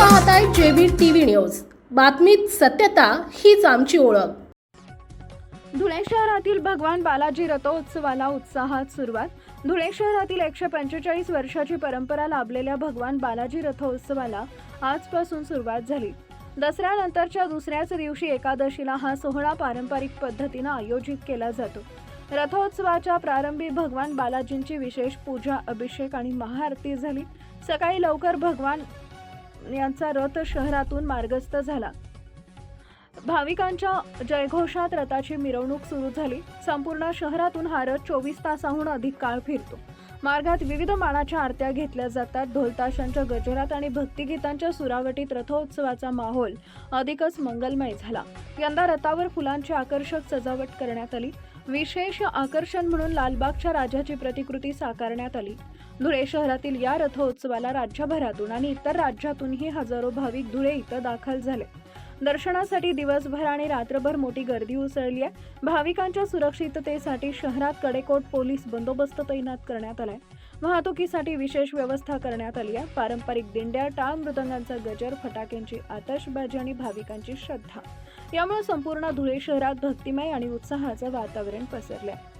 पाहताय JB TV news. बातमीत सत्यता हीच आमची ओळख. धुळे शहरातील भगवान बालाजी रथोत्सवाला उत्साहात सुरुवात. धुळे शहरातील एकशे पंचेचाळीस वर्षाची परंपरा लाभलेल्या भगवान बालाजी रथोत्सवाला आजपासून सुरुवात झाली. दसऱ्यानंतरच्या दुसऱ्याच दिवशी एकादशीला हा सोहळा पारंपरिक पद्धतीनं आयोजित केला जातो. रथोत्सवाच्या प्रारंभी भगवान बालाजींची विशेष पूजा अभिषेक आणि महाआरती झाली. सकाळी लवकर भगवान यांचा रथ शहरातून मार्गस्थ झाला. भाविकांच्या जयघोषात रथाची मिरवणूक सुरू झाली. संपूर्ण शहरातून हा रथ चोवीस तासाहून अधिक काळ फिरतो. मार्गात विविध मानाच्या आरत्या घेतल्या जातात. ढोलताशांच्या गजरात आणि भक्तिगीतांच्या सुरावटीत रथोत्सवाचा माहोल अधिकच मंगलमय झाला. यंदा रथावर फुलांची आकर्षक सजावट करण्यात आली. विशेष आकर्षण म्हणून लालबागच्या राजाची प्रतिकृती साकारण्यात आली. धुळे शहरातील या रथोत्सवाला राज्यभरातून आणि इतर राज्यातूनही हजारो भाविक धुळे इथं दाखल झाले. दर्शनासाठी दिवसभर आणि रात्रभर मोठी गर्दी उसळली आहे. भाविकांच्या सुरक्षिततेसाठी शहरात कडेकोट पोलीस बंदोबस्त तैनात करण्यात आलाय. वाहतुकीसाठी विशेष व्यवस्था करण्यात आली आहे. पारंपरिक दिंड्या टाळ मृदंगांचा गजर फटाक्यांची आतषबाजी आणि भाविकांची श्रद्धा. यामुळे संपूर्ण धुळे शहरात भक्तिमय आणि उत्साहाचं वातावरण पसरलं आहे